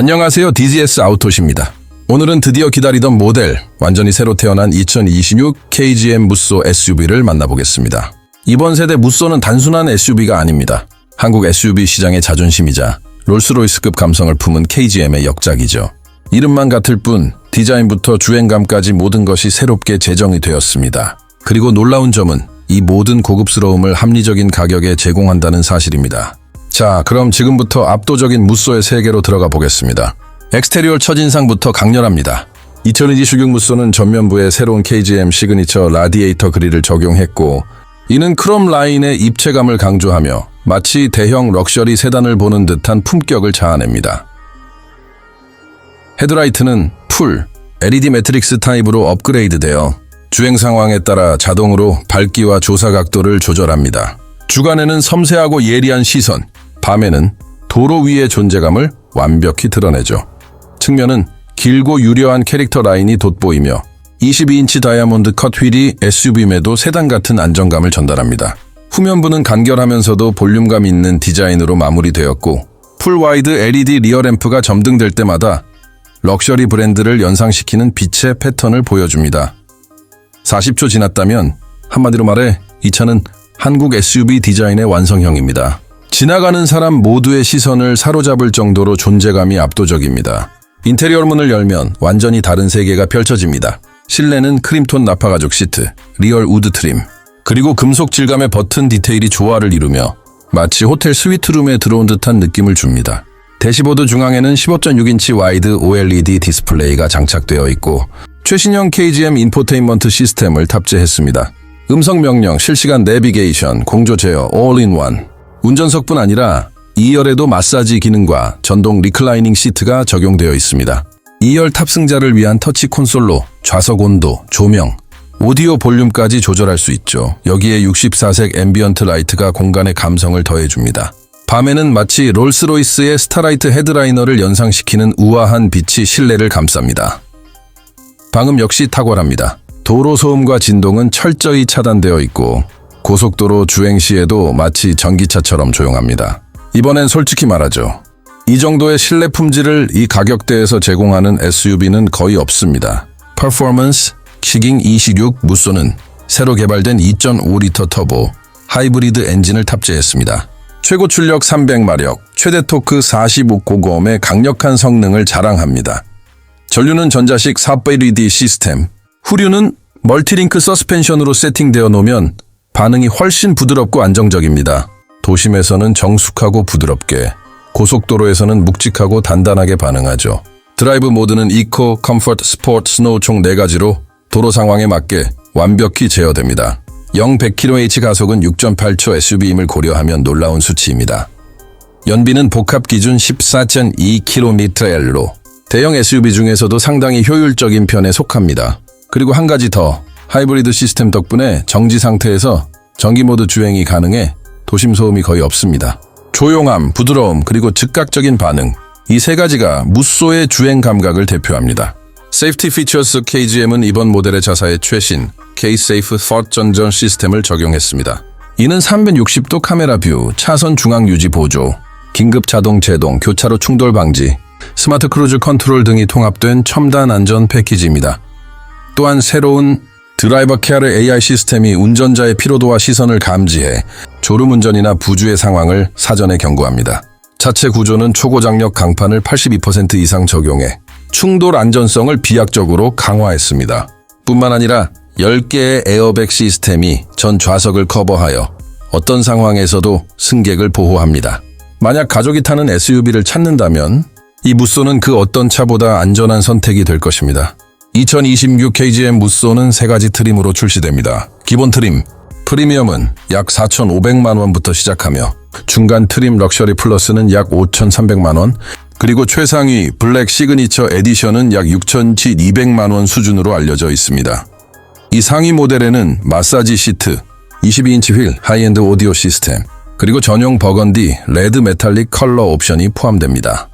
안녕하세요. DZS 아우토시입니다. 오늘은 드디어 기다리던 모델, 완전히 새로 태어난 2026 KGM 무쏘 SUV를 만나보겠습니다. 이번 세대 무쏘는 단순한 SUV가 아닙니다. 한국 SUV 시장의 자존심이자 롤스로이스급 감성을 품은 KGM의 역작이죠. 이름만 같을 뿐 디자인부터 주행감까지 모든 것이 새롭게 제정이 되었습니다. 그리고 놀라운 점은 이 모든 고급스러움을 합리적인 가격에 제공한다는 사실입니다. 자, 그럼 지금부터 압도적인 무쏘의 세계로 들어가 보겠습니다. 엑스테리얼 첫인상부터 강렬합니다. 2026 무쏘는 전면부에 새로운 KGM 시그니처 라디에이터 그릴을 적용했고 이는 크롬 라인의 입체감을 강조하며 마치 대형 럭셔리 세단을 보는 듯한 품격을 자아냅니다. 헤드라이트는 풀 LED 매트릭스 타입으로 업그레이드되어 주행 상황에 따라 자동으로 밝기와 조사 각도를 조절합니다. 주간에는 섬세하고 예리한 시선, 밤에는 도로 위의 존재감을 완벽히 드러내죠. 측면은 길고 유려한 캐릭터 라인이 돋보이며 22인치 다이아몬드 컷 휠이 SUV임에도 세단 같은 안정감을 전달합니다. 후면부는 간결하면서도 볼륨감 있는 디자인으로 마무리되었고 풀 와이드 LED 리어 램프가 점등될 때마다 럭셔리 브랜드를 연상시키는 빛의 패턴을 보여줍니다. 40초 지났다면 한마디로 말해 이 차는 한국 SUV 디자인의 완성형입니다. 지나가는 사람 모두의 시선을 사로잡을 정도로 존재감이 압도적입니다. 인테리어 문을 열면 완전히 다른 세계가 펼쳐집니다. 실내는 크림톤 나파 가죽 시트, 리얼 우드 트림, 그리고 금속 질감의 버튼 디테일이 조화를 이루며 마치 호텔 스위트룸에 들어온 듯한 느낌을 줍니다. 대시보드 중앙에는 15.6인치 와이드 OLED 디스플레이가 장착되어 있고 최신형 KGM 인포테인먼트 시스템을 탑재했습니다. 음성 명령, 실시간 내비게이션, 공조 제어, all-in-one. 운전석뿐 아니라 2열에도 마사지 기능과 전동 리클라이닝 시트가 적용되어 있습니다. 2열 탑승자를 위한 터치 콘솔로 좌석 온도, 조명, 오디오 볼륨까지 조절할 수 있죠. 여기에 64색 앰비언트 라이트가 공간의 감성을 더해줍니다. 밤에는 마치 롤스로이스의 스타라이트 헤드라이너를 연상시키는 우아한 빛이 실내를 감쌉니다. 방음 역시 탁월합니다. 도로 소음과 진동은 철저히 차단되어 있고 고속도로 주행 시에도 마치 전기차처럼 조용합니다. 이번엔 솔직히 말하죠. 이 정도의 실내 품질을 이 가격대에서 제공하는 SUV는 거의 없습니다. 퍼포먼스 키깅 26 무쏘는 새로 개발된 2.5리터 터보 하이브리드 엔진을 탑재했습니다. 최고 출력 300마력, 최대 토크 45고검의 강력한 성능을 자랑합니다. 전류는 전자식 4배리디 시스템, 후륜은 멀티링크 서스펜션으로 세팅되어 놓으면 반응이 훨씬 부드럽고 안정적입니다. 도심에서는 정숙하고 부드럽게, 고속도로에서는 묵직하고 단단하게 반응하죠. 드라이브 모드는 이코, 컴포트, 스포트, 스노우 총 4가지로 도로 상황에 맞게 완벽히 제어됩니다. 0 100kmh 가속은 6.8초 SUV임을 고려하면 놀라운 수치입니다. 연비는 복합 기준 14.2kmL로 대형 SUV 중에서도 상당히 효율적인 편에 속합니다. 그리고 한 가지 더, 하이브리드 시스템 덕분에 정지 상태에서 전기 모드 주행이 가능해 도심 소음이 거의 없습니다. 조용함, 부드러움, 그리고 즉각적인 반응, 이 세 가지가 무쏘의 주행 감각을 대표합니다. 세이프티 피처스 KGM은 이번 모델의 자사의 최신 K-Safe Thought 전전 시스템을 적용했습니다. 이는 360도 카메라 뷰, 차선 중앙 유지 보조, 긴급 자동 제동, 교차로 충돌 방지, 스마트 크루즈 컨트롤 등이 통합된 첨단 안전 패키지입니다. 또한 새로운 드라이버 케어 AI 시스템이 운전자의 피로도와 시선을 감지해 졸음 운전이나 부주의 상황을 사전에 경고합니다. 자체 구조는 초고장력 강판을 82% 이상 적용해 충돌 안전성을 비약적으로 강화했습니다. 뿐만 아니라 10개의 에어백 시스템이 전 좌석을 커버하여 어떤 상황에서도 승객을 보호합니다. 만약 가족이 타는 SUV를 찾는다면 이 무쏘는 그 어떤 차보다 안전한 선택이 될 것입니다. 2026 KGM 무쏘는 세 가지 트림으로 출시됩니다. 기본 트림, 프리미엄은 약 4,500만 원부터 시작하며 중간 트림 럭셔리 플러스는 약 5,300만 원, 그리고 최상위 블랙 시그니처 에디션은 약 6,200만 원 수준으로 알려져 있습니다. 이 상위 모델에는 마사지 시트, 22인치 휠, 하이엔드 오디오 시스템, 그리고 전용 버건디, 레드 메탈릭 컬러 옵션이 포함됩니다.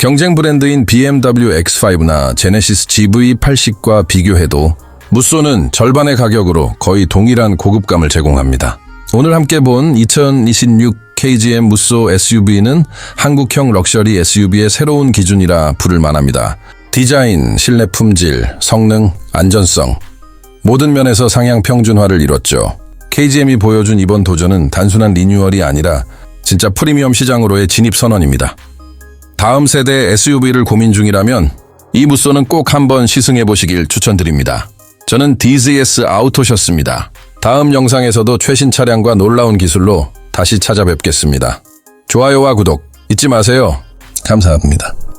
경쟁 브랜드인 BMW X5나 제네시스 GV80과 비교해도 무쏘는 절반의 가격으로 거의 동일한 고급감을 제공합니다. 오늘 함께 본 2026 KGM 무쏘 SUV는 한국형 럭셔리 SUV의 새로운 기준이라 부를 만합니다. 디자인, 실내 품질, 성능, 안전성 모든 면에서 상향 평준화를 이뤘죠. KGM이 보여준 이번 도전은 단순한 리뉴얼이 아니라 진짜 프리미엄 시장으로의 진입 선언입니다. 다음 세대 SUV를 고민 중이라면 이 무쏘는 꼭 한번 시승해 보시길 추천드립니다. 저는 DZS 아우토셨습니다. 다음 영상에서도 최신 차량과 놀라운 기술로 다시 찾아뵙겠습니다. 좋아요와 구독 잊지 마세요. 감사합니다.